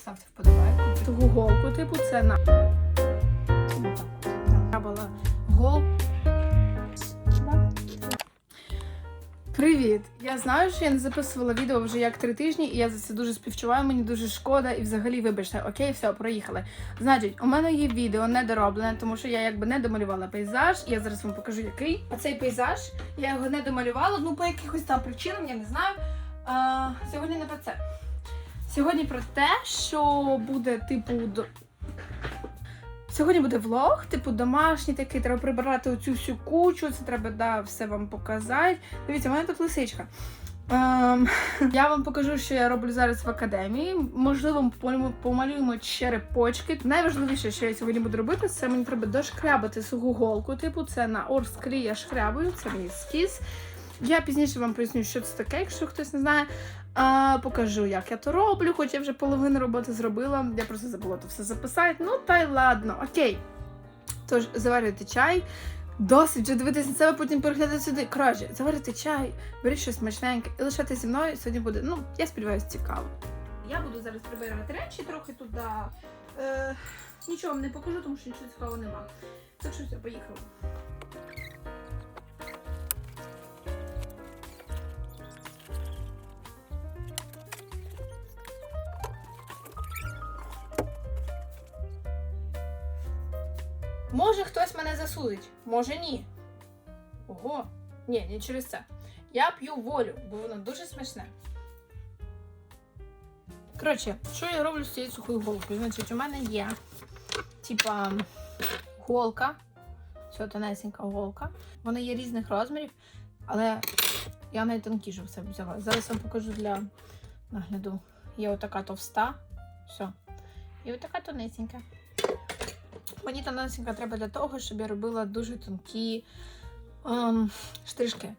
ставте вподобайку. Таку голку, типу, це на. Там була гол. Привіт! Я знаю, що я не записувала відео вже як три тижні, і я за це дуже співчуваю. Мені дуже шкода, і взагалі, вибачте, окей, все, проїхали. Значить, у мене є відео недороблене, тому що я якби не домалювала пейзаж. Я зараз вам покажу, який. А цей пейзаж я його не домалювала, ну по якихось там причинам, я не знаю. А, сьогодні не про це. Сьогодні про те, що буде типу. Сьогодні буде влог, типу домашній такий, треба прибирати оцю всю кучу, це треба да, все вам показати. Дивіться, у мене тут лисичка. Ем, я вам покажу, що я роблю зараз в академії. Можливо, помалюємо- черепочки. Найважливіше, що я сьогодні буду робити, це мені треба дошкрябати суху голку. Типу, це на орсклі я шкрябаю, це мій ескіз. Я пізніше вам поясню, що це таке, якщо хтось не знає. А, покажу, як я то роблю, хоч я вже половину роботи зробила. Я просто забула то все записати. Ну, та й ладно, окей. Тож, заварюйте чай. Досить вже дивитися на себе, потім переглядати сюди. Коротше, заварити чай, беріть щось смачненьке і лишати зі мною. Сьогодні буде, ну, я сподіваюся, цікаво. Я буду зараз прибирати речі трохи туди. Е, нічого вам не покажу, тому що нічого цікавого нема. Так що все, поїхали. Може хтось мене засудить, може ні. Ого, ні, не через це. Я п'ю волю, бо воно дуже смачне. Коротше, що я роблю з цією сухою голкою? Значить, у мене є, типа, голка. Все, тонесенька голка. Вона є різних розмірів, але я найтонкішу все взяла. Зараз вам покажу для нагляду. Є отака товста. Все. І отака тонесенька. Мені тонесенька треба для того, щоб я робила дуже тонкі ем, штришки.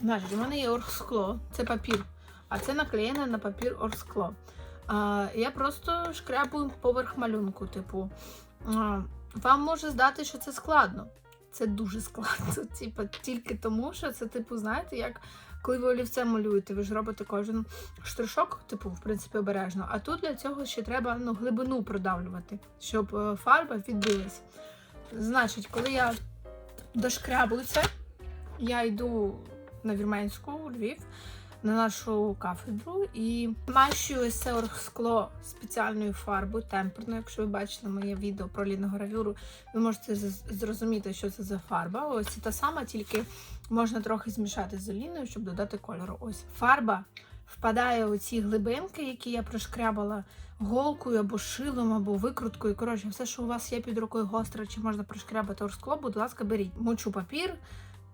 Значить, у мене є оргскло, це папір, а це наклеєне на папір оргскло. А, я просто шкрябую поверх малюнку. Типу, а, вам може здати, що це складно. Це дуже складно. Типу, тільки тому, що це, типу, знаєте, як коли ви олівцем малюєте, ви ж робите кожен штришок, типу, в принципі, обережно. А тут для цього ще треба ну, глибину продавлювати, щоб е, фарба відбилась. Значить, коли я дошкрябую це, я йду на Вірменську у Львів на нашу кафедру і мащую ось це оргскло спеціальною фарбою темперною. Якщо ви бачили моє відео про ліногравюру, ви можете зрозуміти, що це за фарба. Ось це та сама, тільки можна трохи змішати з олійною, щоб додати кольору. Ось фарба впадає у ці глибинки, які я прошкрябала голкою або шилом, або викруткою. Коротше, все, що у вас є під рукою гостре, чи можна прошкрябати орскло, будь ласка, беріть. Мочу папір.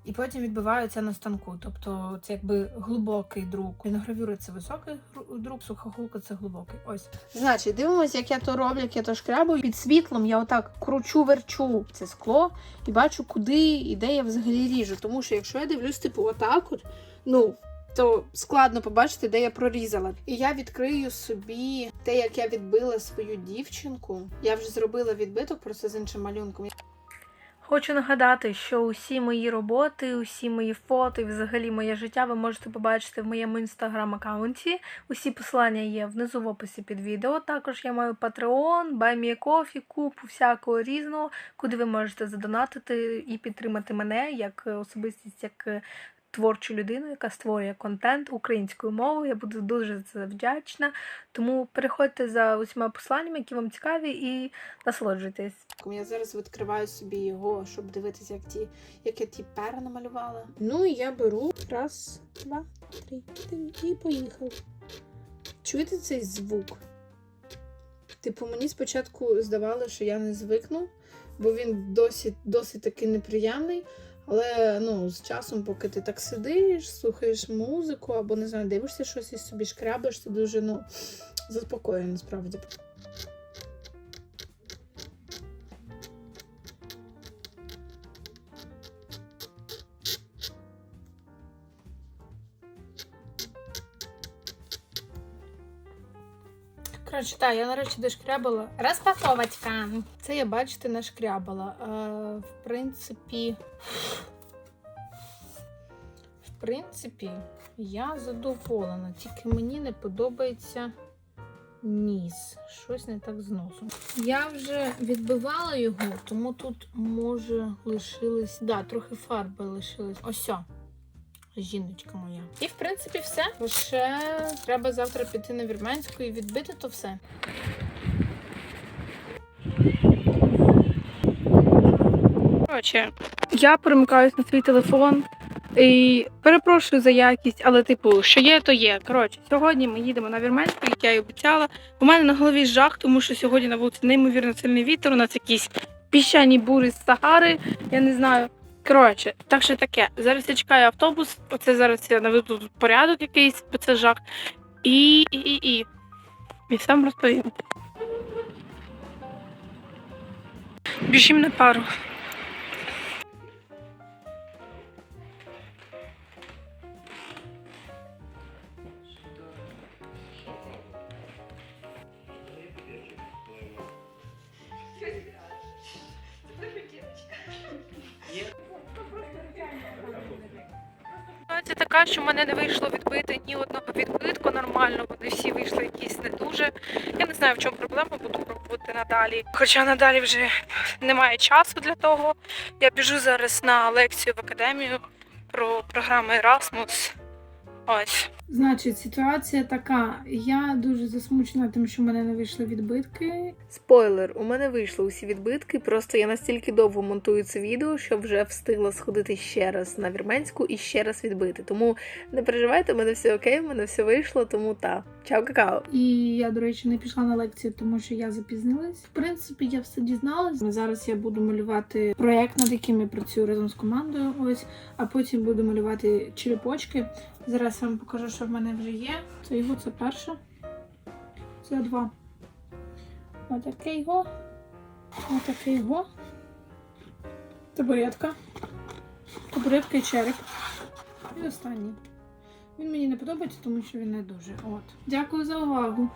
І потім відбиваю це на станку. Тобто це якби глибокий друк. Ліногравюра це високий друк, суха гулка це глибокий. Ось. Значить, дивимося, як я то роблю, як я то шкрябую. Під світлом я отак кручу, верчу це скло і бачу, куди і де я взагалі ріжу. Тому що якщо я дивлюсь, типу, отак, от, ну. То складно побачити, де я прорізала. І я відкрию собі те, як я відбила свою дівчинку. Я вже зробила відбиток просто з іншим малюнком. Хочу нагадати, що усі мої роботи, усі мої фото і взагалі моє життя ви можете побачити в моєму інстаграм-аккаунті. Усі посилання є внизу в описі під відео. Також я маю Patreon, BuyMeACoffee, купу всякого різного, куди ви можете задонатити і підтримати мене як е, особистість, як е, творчу людину, яка створює контент українською мовою. Я буду дуже за вдячна. Тому переходьте за усіма посиланнями, які вам цікаві, і насолоджуйтесь. Я зараз відкриваю собі його, щоб дивитися, як ті, як я ті пера намалювала. Ну і я беру раз, два, три, і поїхав. Чуєте цей звук? Типу, мені спочатку здавалося, що я не звикну, бо він досить, досить такий неприємний. Але ну, з часом, поки ти так сидиш, слухаєш музику або не знаю, дивишся щось і собі шкрабиш, це дуже ну, заспокоює насправді. Коротше, так, я нарешті дошкрябала. Розпаковочка. Це я, бачите, нашкрябала. Е, в принципі. Принципі, я задоволена. Тільки мені не подобається ніс. Щось не так з носом. Я вже відбивала його, тому тут може лишились. Да, трохи фарби лишились. Ось. Жіночка моя. І в принципі все. Лише треба завтра піти на вірменську і відбити то все. Коротше, я перемикаюсь на свій телефон і перепрошую за якість, але типу, що є, то є. Коротше, сьогодні ми їдемо на Вірменську, як я і обіцяла. У мене на голові жах, тому що сьогодні на вулиці неймовірно сильний вітер. У нас якісь піщані бури з Сахари. Я не знаю. Коротше, так що таке. Зараз я чекаю автобус. Оце зараз я наведу порядок якийсь, бо це жах. І, і, і, і. І сам розповім. Біжім на пару. Ситуація що в мене не вийшло відбити ні одного відбитку нормально. Вони всі вийшли якісь не дуже. Я не знаю, в чому проблема, буду пробувати надалі. Хоча надалі вже немає часу для того. Я біжу зараз на лекцію в академію про програму Erasmus. Ось. Значить, ситуація така. Я дуже засмучена, тим, що в мене не вийшли відбитки. Спойлер, у мене вийшли усі відбитки, просто я настільки довго монтую це відео, що вже встигла сходити ще раз на вірменську і ще раз відбити. Тому не переживайте, у мене все окей, у мене все вийшло, тому та. Чао, какао. І я, до речі, не пішла на лекцію, тому що я запізнилась. В принципі, я все дізналась. Зараз я буду малювати проєкт, над яким я працюю разом з командою. Ось, а потім буду малювати черепочки. Зараз я вам покажу, що в мене вже є. Це його, це перше. Це два. Отакий його. Отакий його. Табуретка. Табуретка і череп. І останній. Він мені не подобається, тому що він не дуже. От. Дякую за увагу.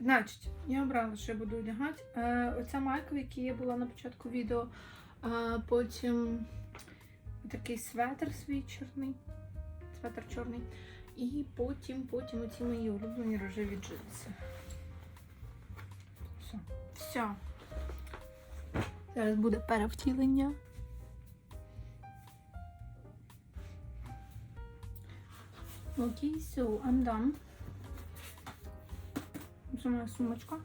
Значить, я обрала, що я буду одягати. Е, оця майка, в якій я була на початку відео. А потім такий светр свій чорний. Светр чорний. І потім, потім оці мої улюблені рожеві джинси. Все. Все. Зараз буде перевтілення. Окей, so I'm done. Це моя сумочка.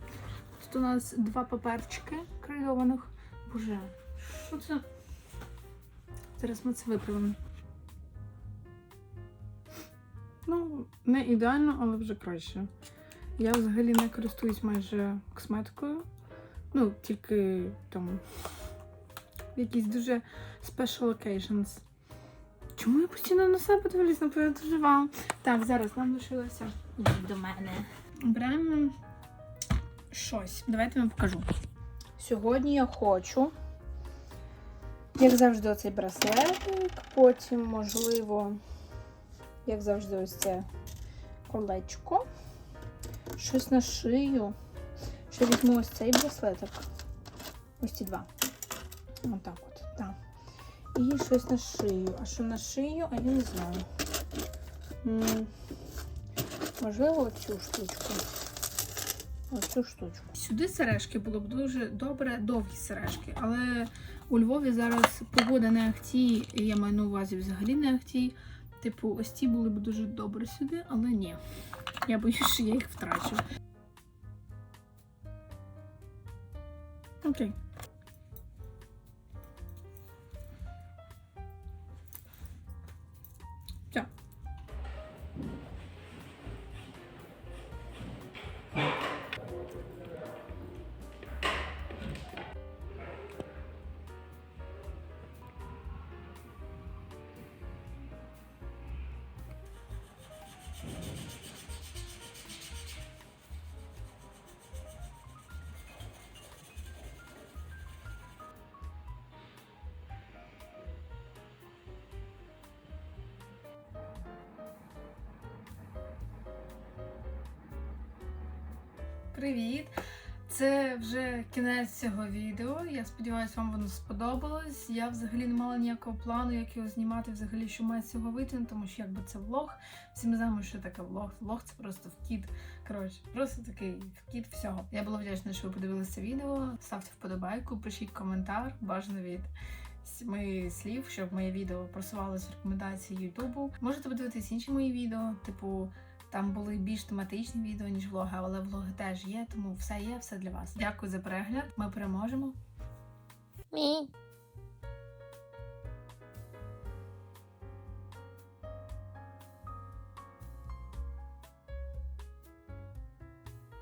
Тут у нас два паперчики крайованих. Боже, що це? Зараз ми це виправимо. Ну, не ідеально, але вже краще. Я взагалі не користуюсь майже косметикою. Ну, тільки там якісь дуже special occasions. Чому я постійно на себе дивлюсь? Напевно, дуже вам. Так, зараз нам лишилося. До мене. Беремо щось. Давайте вам покажу. Сьогодні я хочу, як завжди, оцей браслетик, потім, можливо, як завжди, ось це колечко. Щось на шию. Ще візьму ось цей браслетик. Ось ці два. Отак от. Так. І щось на шию. А що на шию, а я не знаю. Можливо, оцю штучку. Оцю штучку. Сюди сережки було б дуже добре, довгі сережки. Але у Львові зараз погода не ахті, я маю на увазі взагалі не ахті. Типу, ось ці були б дуже добре сюди, але ні. Я боюсь, що я їх втрачу. Окей. Привіт! Це вже кінець цього відео. Я сподіваюся, вам воно сподобалось. Я взагалі не мала ніякого плану, як його знімати, взагалі, що має цього вийти, ну, тому що якби це влог. Всі ми знаємо, що таке влог. Влог це просто вкид. Коротше, просто такий вкид всього. Я була вдячна, що ви подивилися відео. Ставте вподобайку, пишіть коментар, бажано від семи слів, щоб моє відео просувалося в рекомендації Ютубу. Можете подивитись інші мої відео, типу. Там були більш тематичні відео, ніж влоги, але влоги теж є, тому все є, все для вас. Дякую за перегляд. Ми переможемо. Ні.